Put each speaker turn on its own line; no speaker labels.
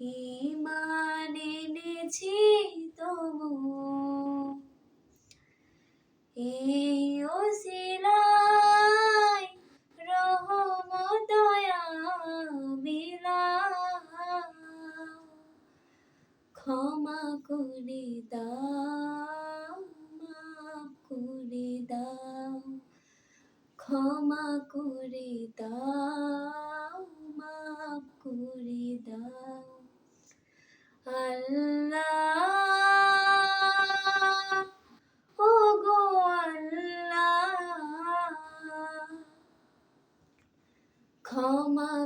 ইমান এনেছি তবু। এই ওসিলাই রহম দয়া বিলাও ক্ষমা করে দাও দাও, ক্ষমা করে দাও, মাফ করে দাও।